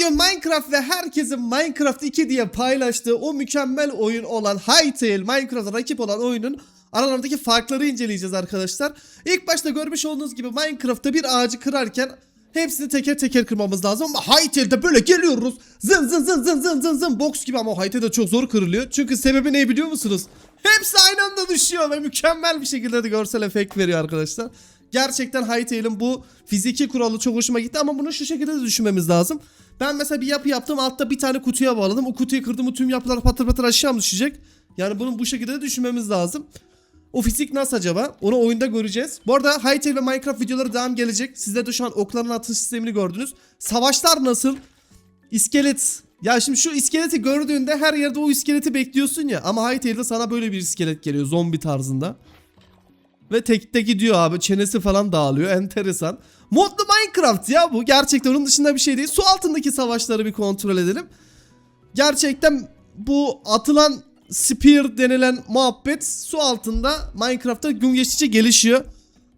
Bugün Minecraft ve herkesin Minecraft 2 diye paylaştığı o mükemmel oyun olan Hytale, Minecraft'a rakip olan oyunun aralarındaki farkları inceleyeceğiz arkadaşlar. İlk başta görmüş olduğunuz gibi Minecraft'ta bir ağacı kırarken hepsini teker teker kırmamız lazım ama Hytale'de böyle geliyoruz. Zın zın zın zın zın zın zın box gibi ama Hytale'de çok zor kırılıyor. Çünkü sebebi ne biliyor musunuz? Hepsi aynı anda düşüyor ve mükemmel bir şekilde de görsel efekt veriyor arkadaşlar. Gerçekten Hytale'in bu fiziki kuralı çok hoşuma gitti ama bunu şu şekilde de düşünmemiz lazım. Ben mesela bir yapı yaptım altta bir tane kutuya bağladım. O kutuyu kırdım o tüm yapılar patır patır aşağı mı düşecek? Yani bunu bu şekilde de düşünmemiz lazım. O fizik nasıl acaba? Onu oyunda göreceğiz. Bu arada Hytale ve Minecraft videoları devam gelecek. Sizler de şu an okların atış sistemini gördünüz. Savaşlar nasıl? İskelet. Ya şimdi şu iskeleti gördüğünde her yerde o iskeleti bekliyorsun ya. Ama Hytale'de sana böyle bir iskelet geliyor zombi tarzında. Ve tekte gidiyor abi. Çenesi falan dağılıyor. Enteresan. Modlu Minecraft ya bu. Gerçekten onun dışında bir şey değil. Su altındaki savaşları bir kontrol edelim. Gerçekten bu atılan spear denilen muhabbet su altında Minecraft'ta gün geçtikçe gelişiyor.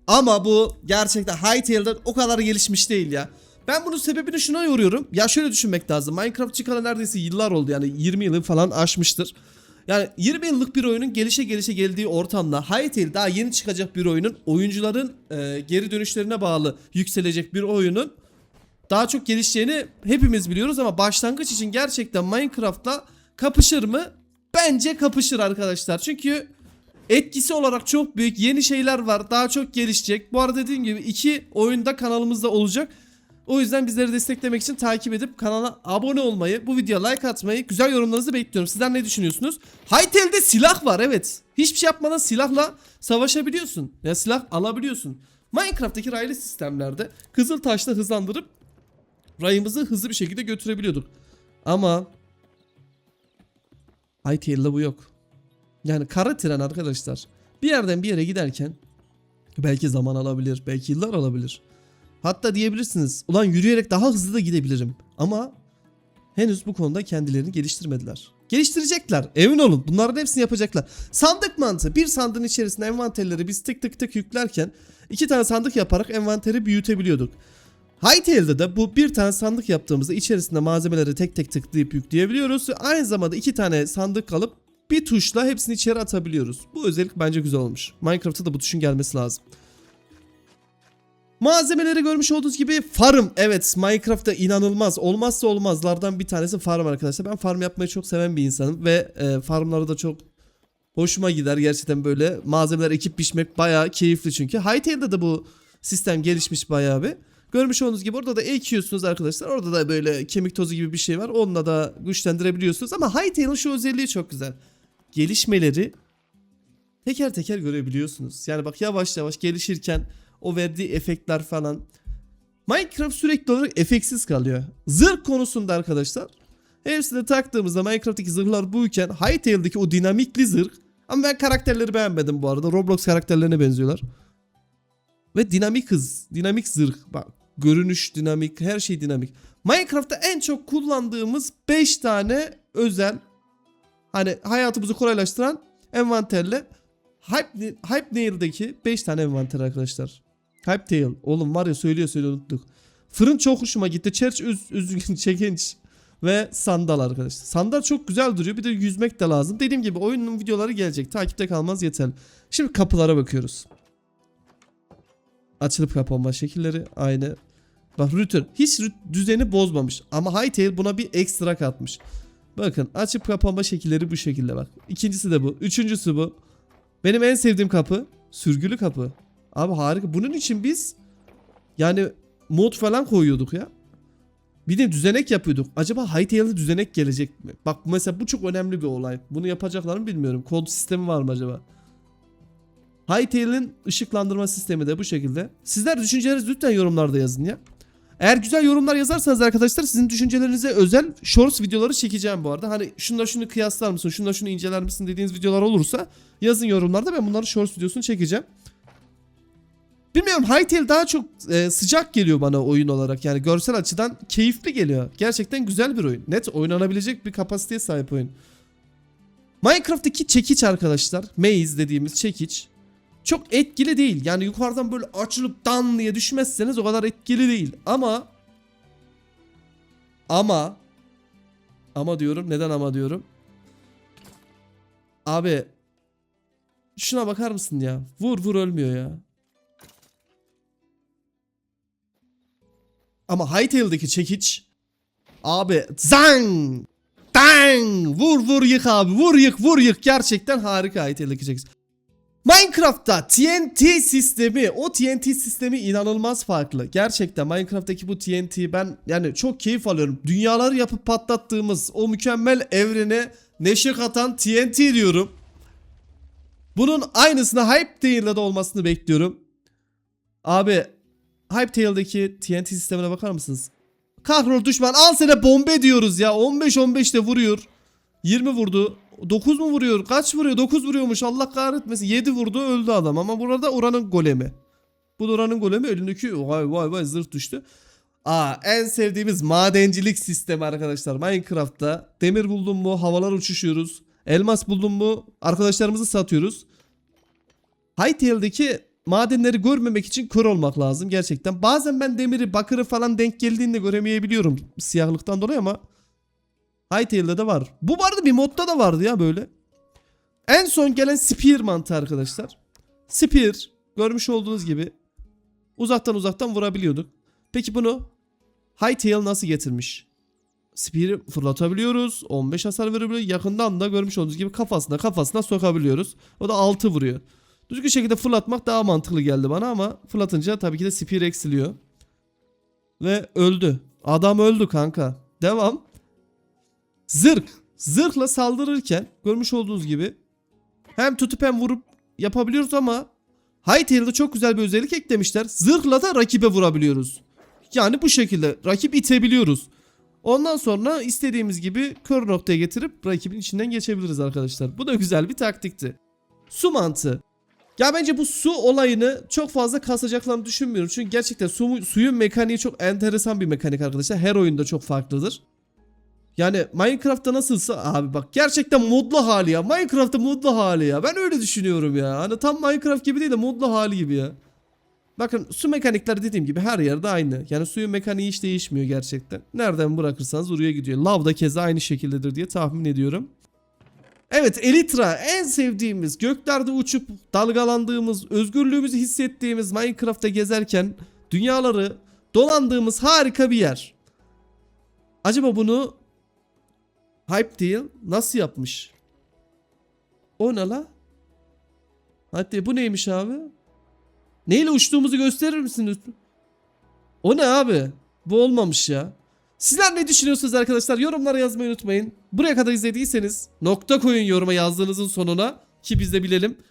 Ama bu gerçekten Hytale'den o kadar gelişmiş değil ya. Ben bunun sebebini şuna yoruyorum. Ya şöyle düşünmek lazım. Minecraft çıkalı neredeyse yıllar oldu yani 20 yılı falan aşmıştır. Yani 20 yıllık bir oyunun gelişe gelişe geldiği ortamda Hytale daha yeni çıkacak bir oyunun oyuncuların e, geri dönüşlerine bağlı yükselecek bir oyunun daha çok gelişeceğini hepimiz biliyoruz ama başlangıç için gerçekten Minecraft'la kapışır mı? Bence kapışır arkadaşlar. Çünkü etkisi olarak çok büyük yeni şeyler var. Daha çok gelişecek. Bu arada dediğim gibi iki oyunda kanalımızda olacak. O yüzden bizleri desteklemek için takip edip kanala abone olmayı, bu videoya like atmayı, güzel yorumlarınızı bekliyorum. Sizler ne düşünüyorsunuz? Hytale'de silah var evet. Hiçbir şey yapmadan silahla savaşabiliyorsun. Ya silah alabiliyorsun. Minecraft'taki raylı sistemlerde Kızıl Taş'la hızlandırıp rayımızı hızlı bir şekilde götürebiliyorduk. Ama Hytale'da bu yok. Yani kara tren arkadaşlar. Bir yerden bir yere giderken belki zaman alabilir, belki yıllar alabilir. Hatta diyebilirsiniz ulan yürüyerek daha hızlı da gidebilirim. Ama henüz bu konuda kendilerini geliştirmediler. Geliştirecekler. Emin olun. Bunların hepsini yapacaklar. Sandık mantığı. Bir sandığın içerisine envanterleri biz tık tık tık yüklerken iki tane sandık yaparak envanteri büyütebiliyorduk. Hytale'de de bu bir tane sandık yaptığımızda içerisinde malzemeleri tek tek tıklayıp yükleyebiliyoruz. Ve aynı zamanda iki tane sandık alıp bir tuşla hepsini içeri atabiliyoruz. Bu özellik bence güzel olmuş. Minecraft'ta da bu tuşun gelmesi lazım. Malzemeleri görmüş olduğunuz gibi farm. Evet Minecraft'ta inanılmaz olmazsa olmazlardan bir tanesi farm arkadaşlar. Ben farm yapmayı çok seven bir insanım ve e, farmları da çok hoşuma gider gerçekten böyle. Malzemeler ekip biçmek bayağı keyifli çünkü. Hytale'de de bu sistem gelişmiş bayağı bir. Görmüş olduğunuz gibi orada da ekiyorsunuz arkadaşlar. Orada da böyle kemik tozu gibi bir şey var. Onunla da güçlendirebiliyorsunuz. Ama Hytale'ın şu özelliği çok güzel. Gelişmeleri teker teker görebiliyorsunuz. Yani bak yavaş yavaş gelişirken o verdiği efektler falan. Minecraft sürekli olarak efeksiz kalıyor. Zırh konusunda arkadaşlar. Hepsini taktığımızda Minecraft'taki zırhlar buyken Hytale'deki o dinamikli zırh. Ama ben karakterleri beğenmedim bu arada. Roblox karakterlerine benziyorlar. Ve dinamik hız, dinamik zırh. Bak görünüş dinamik, her şey dinamik. Minecraft'ta en çok kullandığımız 5 tane özel hani hayatımızı kolaylaştıran envanterle Hype, Hype Nail'deki 5 tane envanter arkadaşlar. Hype Tail. Oğlum var ya söylüyor söylüyor unuttuk. Fırın çok hoşuma gitti. Church üz, üzgün çekinç. Ve sandal arkadaşlar. Sandal çok güzel duruyor. Bir de yüzmek de lazım. Dediğim gibi oyunun videoları gelecek. Takipte kalmaz yeterli. Şimdi kapılara bakıyoruz. Açılıp kapanma şekilleri aynı. Bak router hiç düzeni bozmamış. Ama Hytale buna bir ekstra katmış. Bakın açıp kapanma şekilleri bu şekilde bak. İkincisi de bu. Üçüncüsü bu. Benim en sevdiğim kapı sürgülü kapı. Abi harika. Bunun için biz yani mod falan koyuyorduk ya. Bir de düzenek yapıyorduk. Acaba Hytale'de düzenek gelecek mi? Bak mesela bu çok önemli bir olay. Bunu yapacaklar mı bilmiyorum. Kod sistemi var mı acaba? Hytale'in ışıklandırma sistemi de bu şekilde. Sizler düşüncelerinizi lütfen yorumlarda yazın ya. Eğer güzel yorumlar yazarsanız arkadaşlar sizin düşüncelerinize özel shorts videoları çekeceğim bu arada. Hani şunla şunu kıyaslar mısın, şunla şunu inceler misin dediğiniz videolar olursa yazın yorumlarda ben bunların shorts videosunu çekeceğim. Bilmiyorum Hytale daha çok e, sıcak geliyor bana oyun olarak. Yani görsel açıdan keyifli geliyor. Gerçekten güzel bir oyun. Net oynanabilecek bir kapasiteye sahip oyun. Minecraft'taki çekiç arkadaşlar. Maze dediğimiz çekiç. Çok etkili değil. Yani yukarıdan böyle açılıp dan diye düşmezseniz o kadar etkili değil. Ama Ama ama diyorum. Neden ama diyorum? Abi şuna bakar mısın ya? Vur vur ölmüyor ya. Ama Hightail'deki çekiç abi zang dang vur vur yık abi vur yık vur yık gerçekten harika Hightail'deki çekiç. Minecraft'ta TNT sistemi, o TNT sistemi inanılmaz farklı. Gerçekten Minecraft'taki bu TNT'yi ben yani çok keyif alıyorum. Dünyaları yapıp patlattığımız o mükemmel evrene neşe katan TNT diyorum. Bunun aynısını Hypetail'da da olmasını bekliyorum. Abi Hypetail'daki TNT sistemine bakar mısınız? Kahrol düşman al sana bombe diyoruz ya. 15-15 de vuruyor. 20 vurdu. 9 mu vuruyor? Kaç vuruyor? 9 vuruyormuş. Allah kahretmesin. 7 vurdu öldü adam. Ama burada oranın golemi. Bu da oranın golemi. Elindeki vay vay vay zırh düştü. Aa en sevdiğimiz madencilik sistemi arkadaşlar. Minecraft'ta demir buldun mu havalar uçuşuyoruz. Elmas buldun mu arkadaşlarımızı satıyoruz. Hytale'deki madenleri görmemek için kör olmak lazım gerçekten. Bazen ben demiri, bakırı falan denk geldiğinde göremeyebiliyorum siyahlıktan dolayı ama Hytale'de de var. Bu vardı bir modda da vardı ya böyle. En son gelen Spear mantığı arkadaşlar. Spear görmüş olduğunuz gibi uzaktan uzaktan vurabiliyorduk. Peki bunu Hytale nasıl getirmiş? Spear'i fırlatabiliyoruz. 15 hasar verebiliyor. Yakından da görmüş olduğunuz gibi kafasına kafasına sokabiliyoruz. O da 6 vuruyor. Düzgün şekilde fırlatmak daha mantıklı geldi bana ama fırlatınca tabii ki de spear eksiliyor. Ve öldü. Adam öldü kanka. Devam. Zırh. Zırhla saldırırken görmüş olduğunuz gibi hem tutup hem vurup yapabiliyoruz ama Hytale'da çok güzel bir özellik eklemişler. Zırhla da rakibe vurabiliyoruz. Yani bu şekilde rakip itebiliyoruz. Ondan sonra istediğimiz gibi kör noktaya getirip rakibin içinden geçebiliriz arkadaşlar. Bu da güzel bir taktikti. Su mantığı. Ya bence bu su olayını çok fazla kasacaklarını düşünmüyorum. Çünkü gerçekten su, suyun mekaniği çok enteresan bir mekanik arkadaşlar. Her oyunda çok farklıdır. Yani Minecraft'ta nasılsa abi bak gerçekten modlu hali ya. Minecraft'ta modlu hali ya. Ben öyle düşünüyorum ya. Hani tam Minecraft gibi değil de modlu hali gibi ya. Bakın su mekanikleri dediğim gibi her yerde aynı. Yani suyun mekaniği hiç değişmiyor gerçekten. Nereden bırakırsanız oraya gidiyor. Lav da keza aynı şekildedir diye tahmin ediyorum. Evet Elytra en sevdiğimiz göklerde uçup dalgalandığımız özgürlüğümüzü hissettiğimiz Minecraft'ta gezerken dünyaları dolandığımız harika bir yer. Acaba bunu Hype değil nasıl yapmış? O ne la? Hadi bu neymiş abi? Neyle uçtuğumuzu gösterir misiniz? O ne abi? Bu olmamış ya. Sizler ne düşünüyorsunuz arkadaşlar? Yorumlara yazmayı unutmayın. Buraya kadar izlediyseniz nokta koyun yoruma yazdığınızın sonuna ki biz de bilelim.